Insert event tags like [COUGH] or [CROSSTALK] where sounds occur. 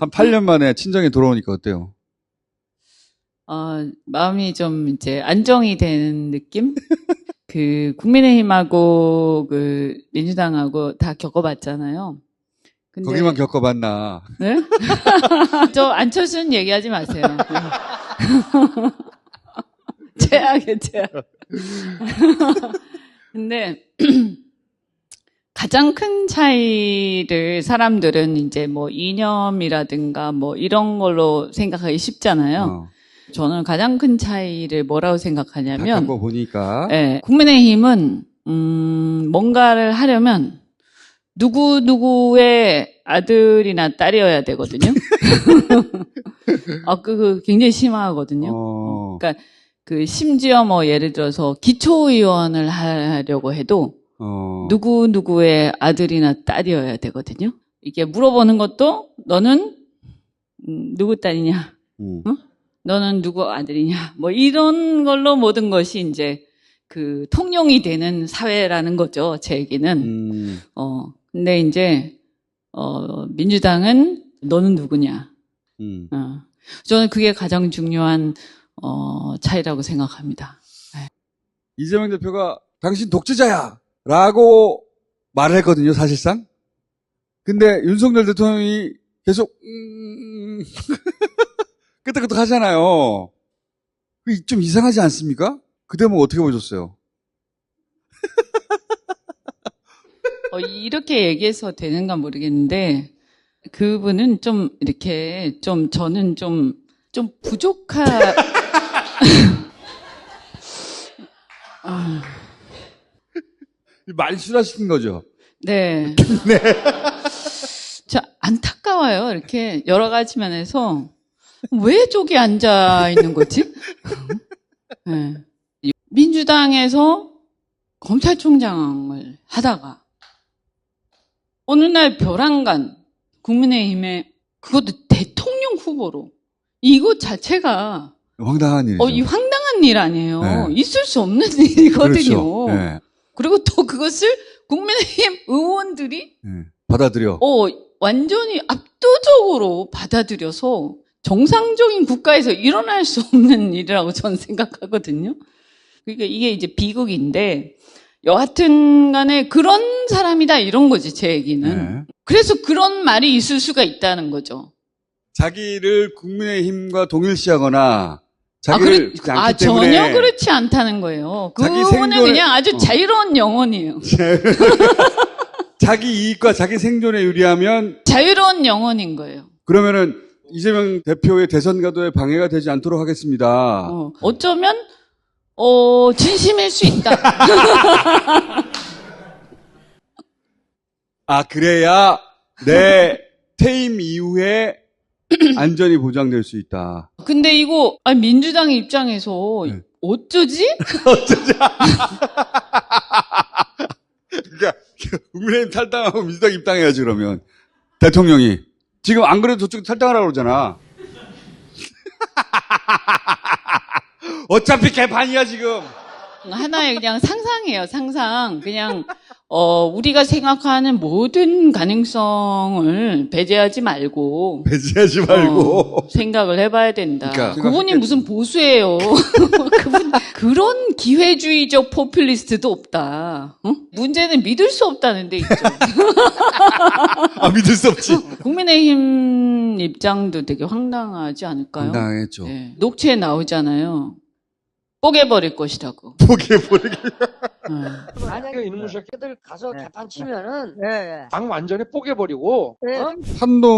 한 8년 만에 친정에 돌아오니까 어때요? 어, 마음이 좀 이제 안정이 되는 느낌? 그 국민의힘하고 그 민주당하고 다 겪어봤잖아요. 근데 거기만 겪어봤나. 네? [LAUGHS] 저 안철수는 얘기하지 마세요. [LAUGHS] 최악의 최악. [LAUGHS] 근데 가장 큰 차이를 사람들은 이제 뭐 이념이라든가 뭐 이런 걸로 생각하기 쉽잖아요. 어, 저는 가장 큰 차이를 뭐라고 다 생각하냐면 겪어보니까. 예, 국민의힘은 음, 뭔가를 하려면 누구 누구의 아들이나 딸이어야 되거든요. [LAUGHS] 아, 그, 그 굉장히 심하거든요. 어, 그러니까 그 심지어 뭐 예를 들어서 기초의원을 하려고 해도 어, 누구 누구의 아들이나 딸이어야 되거든요. 이게 물어보는 것도 너는 음, 누구 딸이냐, 음. 너는 누구 아들이냐, 뭐 이런 걸로 모든 것이 이제 그 통용이 되는 사회라는 거죠. 제 얘기는. 음, 어 근데 이제 어 민주당은 너는 누구냐. 음. 어. 저는 그게 가장 중요한 어 차이라고 생각합니다. 이재명 대표가 당신 독재자야! 라고 말을 했거든요, 사실상. 근데 윤석열 대통령이 계속, 음, [LAUGHS] 끄덕끄덕 하잖아요. 그게 좀 이상하지 않습니까? 그 대목 어떻게 보셨어요? [LAUGHS] 어, 이렇게 얘기해서 되는가 모르겠는데 그분은 좀 이렇게 좀 저는 좀 좀 부족하 [LAUGHS] 아, 말실하시킨 거죠? 네. [LAUGHS] 저 안타까워요. 이렇게 여러 가지 면에서 왜 저기 앉아 있는 거지? 네. 민주당에서 검찰총장을 하다가 어느 날 벼랑간 국민의힘에 그것도 대통령 후보로 이것 자체가 황당한 일이죠. 어, 이 황당한 일 아니에요. 네. 있을 수 없는 [LAUGHS] 일이거든요. 그렇죠. 네, 그리고 또 그것을 국민의힘 의원들이 네. 받아들여. 어, 완전히 압도적으로 받아들여서 정상적인 국가에서 일어날 수 없는 [LAUGHS] 일이라고 저는 생각하거든요. 그러니까 이게 이제 비극인데 여하튼 간에 그런 사람이다 이런 거지 제 얘기는. 네. 그래서 그런 말이 있을 수가 있다는 거죠. 자기를 국민의힘과 동일시하거나 아, 자기를 그래- 아, 않기 때문에 전혀 그렇지 않다는 거예요. 그분은 그냥 아주 어. 자유로운 영혼이에요. [LAUGHS] 자기 이익과 자기 생존에 유리하면 자유로운 영혼인 거예요. 그러면은 이재명 대표의 대선 가도에 방해가 되지 않도록 하겠습니다. 어, 어쩌면 어, 진심일 수 있다. [LAUGHS] 아 그래야 내 [LAUGHS] 퇴임 이후에 [CLEARS THROAT] 안전이 보장될 수 있다. 근데 이거 아니, 민주당의 입장에서 네. [LAUGHS] 어쩌지? 그러니까 국민의힘 탈당하고 민주당 입당해야지 그러면 대통령이 지금 안 그래도 저쪽 탈당하라고 그러잖아. [LAUGHS] 어차피 개판이야 지금. 하나의 그냥 상상이에요, 상상. 그냥 어, 우리가 생각하는 모든 가능성을 배제하지 말고 배제하지 말고. 어, 생각을 해봐야 된다. 그러니까 그분이. 무슨 보수예요. [LAUGHS] 그분 그런 기회주의적 포퓰리스트도 없다. 어? 문제는 믿을 수 없다는 데 있죠. [LAUGHS] 아 믿을 수 없지. [LAUGHS] 국민의힘 입장도 되게 황당하지 않을까요? 당당했죠. 네. 녹취에 나오잖아요. 뽀개버릴 것이라고. 네. 만약에 이놈의 새끼들 가서 네. 개판 치면은 예, 예. 당 완전히 뽀개버리고 예. 어? 한동